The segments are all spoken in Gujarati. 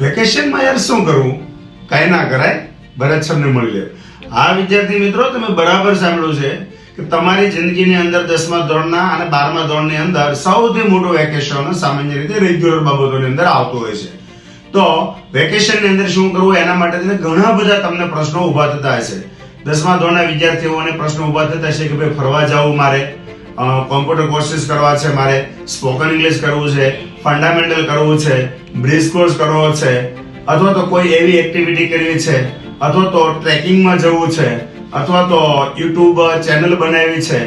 વેકેશનમાં યાર શું કરવું કાંઈ ના કરાય ભરત સરને મળી લે. આ વિદ્યાર્થી મિત્રો, તમે બરાબર સાંભળ્યું છે કે તમારી જિંદગીની અંદર દસમા ધોરણના અને બારમા ધોરણની અંદર સૌથી મોટું વેકેશન સામાન્ય રીતે રેગ્યુલર બાબતોની અંદર આવતું હોય છે. તો વેકેશનની અંદર શું કરવું? એના માટે ઘણા બધા તમને પ્રશ્નો ઊભા થતા હશે. દસમા ધોરણના વિદ્યાર્થીઓને પ્રશ્નો ઊભા થતા હશે કે ભાઈ ફરવા જવું મારે? કોમ્પ્યુટર કોર્સિસ કરવા છે મારે? સ્પોકન ઇંગ્લિશ કરવું છે? ફંડામેન્ટલ કરવું છે બ્રિજ કોર્સ કરવો છે, અથવા તો કોઈ એવી એક્ટિવિટી કરવી છે, અથવા તો ટ્રેકિંગમાં જવું છે, અથવા તો યુટ્યુબ ચેનલ બનાવવી છે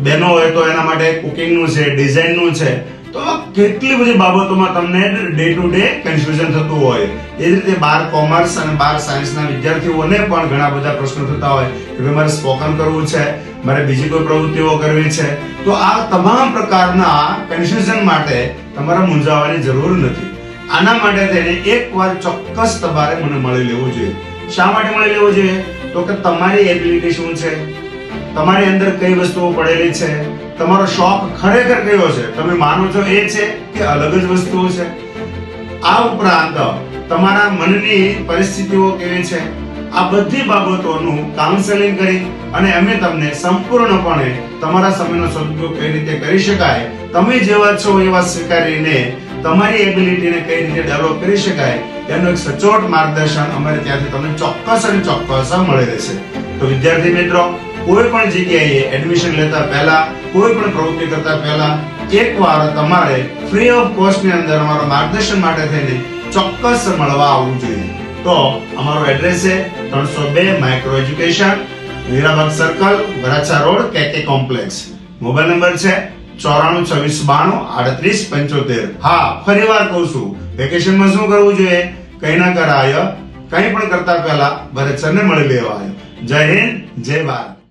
બહેનો હોય તો એના માટે કુકિંગનું છે ડિઝાઇનનું છે તો કેટલી બધી બાબતોમાં તમને ડે ટુ ડે કન્ફ્યુઝન થતું હોય? એ રીતે બાર કોમર્સ અને બાર સાયન્સના વિદ્યાર્થીઓને પણ ઘણા બધા પ્રશ્નો થતા હોય કે ભાઈ મારે સ્પોકન કરવું છે, મારે બીજી કોઈ પ્રવૃત્તિઓ કરવી છે. તો આ તમામ પ્રકારના કન્ફ્યુઝન માટે તમારે મૂંઝાવાની જરૂર નથી. આના માટે તેને એકવાર ચોક્કસ તમારે મને મળી લેવું જોઈએ. શા માટે મળી લેવું જોઈએ? તો કે તમારી એબિલિટી શું છે તમારી અંદર કઈ વસ્તુઓ પડેલી છે? તમારો શોખ ખરેખર કયો છે? તમે માનો છો એ છે કે અલગ જ વસ્તુઓ છે? આ ઉપરાંત તમારા મનની પરિસ્થિતિઓ કેવી છે? આ બધી બાબતોનું કાઉન્સેલિંગ કરી અને અમે તમને સંપૂર્ણપણે તમારા સમયનો સદુપયોગ કઈ રીતે કરી શકાય, તમે જેવા છો એવા સ્વીકારીને તમારી એબિલિટીને કઈ રીતે ડેવલપ કરી શકાય, એનું એક સચોટ માર્ગદર્શન અમારે ત્યાંથી તમને ચોક્કસ અને ચોક્કસ મળી રહેશે. તો વિદ્યાર્થી મિત્રો કોઈ પણ જગ્યાએ એડમિશન લેતા પહેલા, કોઈ પણ પ્રવૃત્તિ કરતા પહેલા, એકવાર તમારે ફ્રી ઓફ કોસ્ટની અંદર અમારા માર્ગદર્શન માટે થઈને ચોક્કસ મળવા આવવું જોઈએ. તો અમારો એડ્રેસ છે ત્રણસો બે micro education Hirabaug circle Varachha road, K K complex mobile number છે ચોરાણું છવ્વીસ બાણું આડત્રીસ પંચોતેર. હા, ફરી વાર કહું છું વેકેશનમાં શું કરવું જોઈએ? કઈ ના કરાય. કઈ પણ કરતા પહેલા ભરત સરને મળી લેવા આવ્યો જય હિન્દ, જય ભારત.